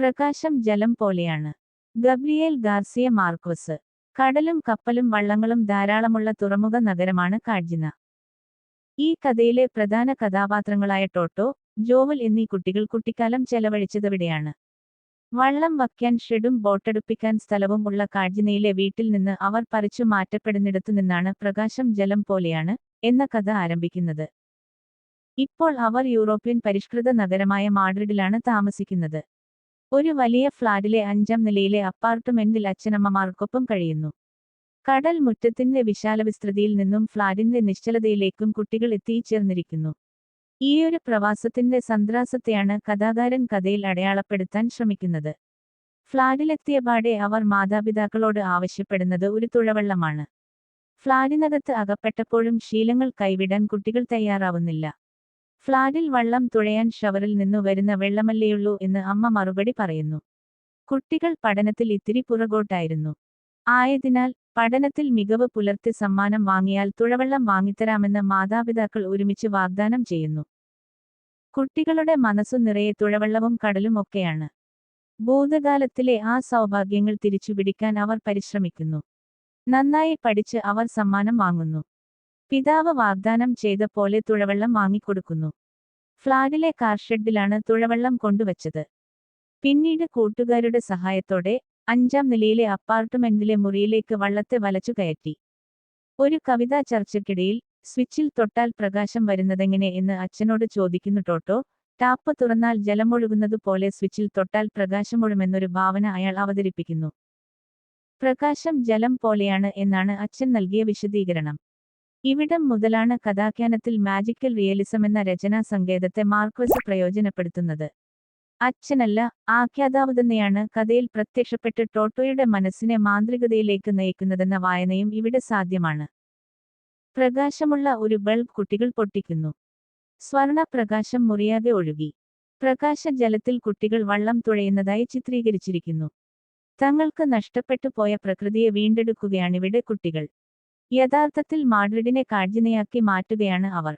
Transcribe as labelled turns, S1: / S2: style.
S1: പ്രകാശം ജലം പോലെയാണ്. ഗബ്രിയേൽ ഗാർസിയ മാർക്കോസ് കടലും കപ്പലും വള്ളങ്ങളും ധാരാളമുള്ള തുറമുഖ നഗരമാണ് കാഡ്ജിന. ഈ കഥയിലെ പ്രധാന കഥാപാത്രങ്ങളായ ടോട്ടോ ജോവൽ എന്നീ കുട്ടികൾ കുട്ടിക്കാലം ചെലവഴിച്ചതവിടെയാണ്? വള്ളം വയ്ക്കാൻ ഷെഡും ബോട്ടെടുപ്പിക്കാൻ സ്ഥലവും ഉള്ള കാഡ്ജിനയിലെ വീട്ടിൽ നിന്ന് അവർ പറിച്ചു മാറ്റപ്പെടുന്നിടത്തു നിന്നാണ് പ്രകാശം ജലം പോലെയാണ് എന്ന കഥ ആരംഭിക്കുന്നത്. ഇപ്പോൾ അവർ യൂറോപ്യൻ പരിഷ്കൃത നഗരമായ മാഡ്രിഡിലാണ് താമസിക്കുന്നത്. ഒരു വലിയ ഫ്ളാറ്റിലെ അഞ്ചാം നിലയിലെ അപ്പാർട്ട്മെന്റിൽ അച്ഛനമ്മമാർക്കൊപ്പം കഴിയുന്നു. കടൽ മുറ്റത്തിന്റെ വിശാലവിസ്തൃതിയിൽ നിന്നും ഫ്ളാറ്റിന്റെ നിശ്ചലതയിലേക്കും കുട്ടികൾ എത്തിച്ചേർന്നിരിക്കുന്നു. ഈയൊരു പ്രവാസത്തിന്റെ സന്ത്രാസത്തെയാണ് കഥാകാരൻ കഥയിൽ അടയാളപ്പെടുത്താൻ ശ്രമിക്കുന്നത്. ഫ്ലാറ്റിലെത്തിയപാടെ അവർ മാതാപിതാക്കളോട് ആവശ്യപ്പെടുന്നത് ഒരു തുഴവള്ളമാണ്. ഫ്ളാറ്റിനകത്ത് അകപ്പെട്ടപ്പോഴും ശീലങ്ങൾ കൈവിടാൻ കുട്ടികൾ തയ്യാറാവുന്നില്ല. ഫ്ലാറ്റിൽ വള്ളം തുഴയാൻ ഷവറിൽ നിന്നു വരുന്ന വെള്ളമല്ലേയുള്ളൂ എന്ന് അമ്മ മറുപടി പറയുന്നു. കുട്ടികൾ പഠനത്തിൽ ഇത്തിരി പുറകോട്ടായിരുന്നു. ആയതിനാൽ പഠനത്തിൽ മികവ് പുലർത്തി സമ്മാനം വാങ്ങിയാൽ തുഴവെള്ളം വാങ്ങിത്തരാമെന്ന് മാതാപിതാക്കൾ ഒരുമിച്ച് വാഗ്ദാനം ചെയ്യുന്നു. കുട്ടികളുടെ മനസ്സു നിറയെ തുഴവെള്ളവും കടലും ഒക്കെയാണ്. ഭൂതകാലത്തിലെ ആ സൗഭാഗ്യങ്ങൾ തിരിച്ചുപിടിക്കാൻ അവർ പരിശ്രമിക്കുന്നു. നന്നായി പഠിച്ച് അവർ സമ്മാനം വാങ്ങുന്നു. പിതാവ് വാഗ്ദാനം ചെയ്ത പോലെ തുഴവള്ളം വാങ്ങിക്കൊടുക്കുന്നു. ഫ്ളാറ്റിലെ കാർഷെഡിലാണ് തുഴവള്ളം കൊണ്ടുവച്ചത്. പിന്നീട് കൂട്ടുകാരുടെ സഹായത്തോടെ അഞ്ചാം നിലയിലെ അപ്പാർട്ട്മെന്റിലെ മുറിയിലേക്ക് വള്ളത്തെ വലച്ചു കയറ്റി. ഒരു കവിതാ ചർച്ചയ്ക്കിടയിൽ സ്വിച്ചിൽ തൊട്ടാൽ പ്രകാശം വരുന്നതെങ്ങനെ എന്ന് അച്ഛനോട് ചോദിക്കുന്നു ടോട്ടോ ടാപ്പ് തുറന്നാൽ ജലമൊഴുകുന്നത് പോലെ സ്വിച്ചിൽ തൊട്ടാൽ പ്രകാശമൊഴുമെന്നൊരു ഭാവന അയാൾ അവതരിപ്പിക്കുന്നു. പ്രകാശം ജലം പോലെയാണ് എന്നാണ് അച്ഛൻ നൽകിയ വിശദീകരണം. ഇവിടം മുതലാണ് കഥാഖ്യാനത്തിൽ മാജിക്കൽ റിയലിസം എന്ന രചനാ സങ്കേതത്തെ മാർക്വസ് പ്രയോജനപ്പെടുത്തുന്നത്. അച്ഛനല്ല ആഖ്യാതാവ് തന്നെയാണ് കഥയിൽ പ്രത്യക്ഷപ്പെട്ട് ടോട്ടോയുടെ മനസ്സിനെ മാന്ത്രികതയിലേക്ക് നയിക്കുന്നതെന്ന വായനയും ഇവിടെ സാധ്യമാണ്. പ്രകാശമുള്ള ഒരു ബൾബ് കുട്ടികൾ പൊട്ടിക്കുന്നു. സ്വർണ പ്രകാശം മുറിയാതെ ഒഴുകി. പ്രകാശ ജലത്തിൽ കുട്ടികൾ വള്ളം തുഴയുന്നതായി ചിത്രീകരിച്ചിരിക്കുന്നു. തങ്ങൾക്ക് നഷ്ടപ്പെട്ടു പോയ പ്രകൃതിയെ വീണ്ടെടുക്കുകയാണിവിടെ കുട്ടികൾ. യഥാർത്ഥത്തിൽ മാഡ്രിഡിനെ കാഴ്ചനയാക്കി മാറ്റുകയാണ് അവർ.